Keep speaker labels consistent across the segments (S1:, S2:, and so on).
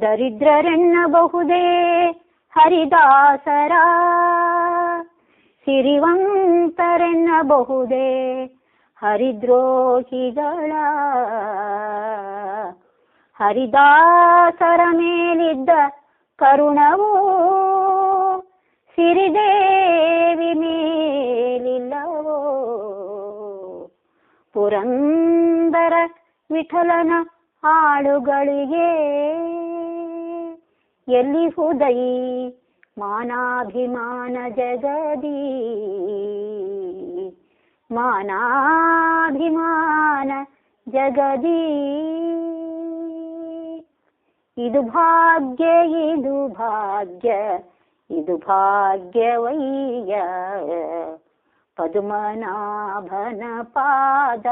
S1: ದರಿದ್ರರೆನ್ನಬಹುದೇ ಹರಿದಾಸರ. ಸಿರಿವಂತರೆನ್ನಬಹುದೇ ಹರಿದ್ರೋಹಿಗಳ. ಹರಿದಾಸರ ಮೇಲಿದ್ದ ಕರುಣವು ಸಿರಿದೇವಿ ಮೇಲಿಲ್ಲವೋ. ಪುರಂದರ ವಿಠಲನ ಹಾಡುಗಳಿಗೆ ಎಲ್ಲಿ ಹುದೈ ಮಾನಾಭಿಮಾನ ಜಗದಿ. ಮಾನಾಭಿಮಾನ ಜಗದಿ. ಇದು ಭಾಗ್ಯ ಇದು ಭಾಗ್ಯ, ಇದು ಭಾಗ್ಯವಯ್ಯ ಪದುಮನಾಭನ ಪಾದ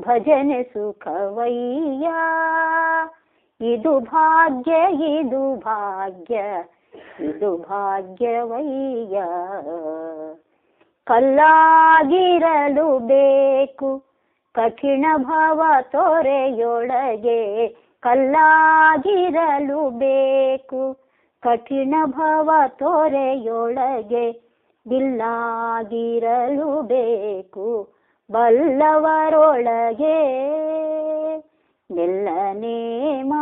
S1: ಭಜನೆ ಸುಖವಯ್ಯ ಇದು ಭಾಗ್ಯ ಇದು ಭಾಗ್ಯ, ಇದು ಭಾಗ್ಯವಯ್ಯ. ಕಲ್ಲಾಗಿರಲು ಬೇಕು, ಕಠಿಣ ಭವ ತೊರೆಯೊಳಗೆ ಕಲ್ಲಾಗಿರಲು ಬೇಕು, ಕಠಿಣ ಭವ ತೊರೆಯೊಳಗೆ ಬಿಲ್ಲಾಗಿರಲು ಬೇಕು, ಬಲ್ಲವರೊಳಗೆ ಮೆಲ್ಲನೆ ಮಾಧವನ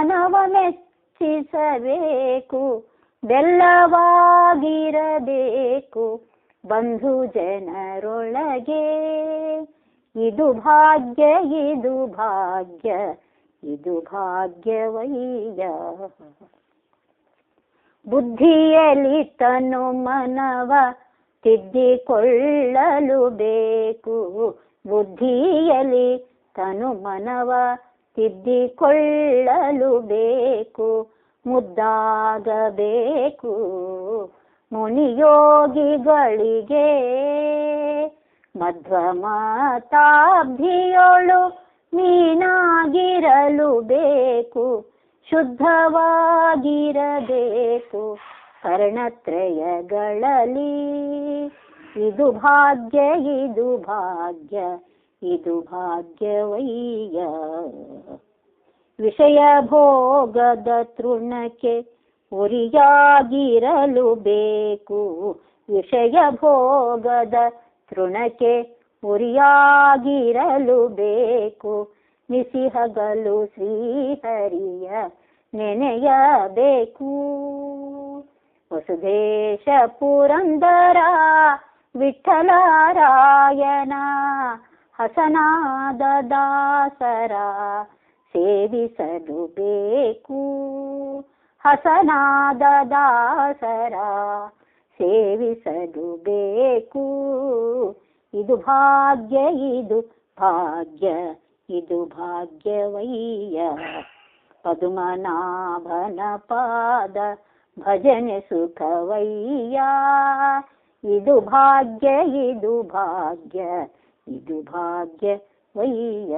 S1: ಮನವ ಮೆಚ್ಚಿಸಬೇಕು ಬೆಲ್ಲವಾಗಿರಬೇಕು, ಬಂಧು ಜನರೊಳಗೆ. ಇದು ಭಾಗ್ಯ ಇದು ಭಾಗ್ಯ, ಇದು ಭಾಗ್ಯವಯ್ಯ. ಬುದ್ಧಿಯಲ್ಲಿ ತನು ಮನವ, ತಿದ್ದಿಕೊಳ್ಳಲು ಬೇಕು. ಬುದ್ಧಿಯಲ್ಲಿ ತನು ಮನವ ತಿದ್ದಿಕೊಳ್ಳಲು ಬೇಕು ಮುದ್ದಾಗಬೇಕು. ಮುನಿಯೋಗಿಗಳಿಗೆ ಮಧ್ವಮತಾಬ್ಧಿಯೊಳು ಮೀನಾಗಿರಲು ಬೇಕು ಶುದ್ಧವಾಗಿರಬೇಕು. ಕರ್ಣತ್ರಯಗಳಲ್ಲಿ ಇದು ಭಾಗ್ಯ ಇದು ಭಾಗ್ಯ. ಇದು ಭಾಗ್ಯವಯ್ಯ ವಿಷಯ ಭೋಗದ ತೃಣಕ್ಕೆ ಉರಿಯಾಗಿರಲು ಬೇಕು ವಿಷಯ ಭೋಗದ ತೃಣಕ್ಕೆ ಉರಿಯಾಗಿರಲು ಬೇಕು ನಿಸಿಹಗಲು ಶ್ರೀಹರಿಯ ನೆನೆಯಬೇಕು ವಸುದೇಶ ಪುರಂದರ ವಿಠಲರಾಯನ ಹಸನಾದ ದಾಸರ ಸೇವಿಸಲು ಬೇಕು. ಹಸನಾದ ದಾಸರ ಸೇವಿಸಲು ಬೇಕು. ಇದು ಭಾಗ್ಯ ಇದು ಭಾಗ್ಯ, ಇದು ಭಾಗ್ಯವಯ್ಯ. ಪದ್ಮನಾಭನ ಪಾದ ಭಜನೆ ಸುಖವಯ್ಯ. ಇದು ಭಾಗ್ಯ ಇದು ಭಾಗ್ಯ ಇದು ಭಾಗ್ಯವಯ್ಯ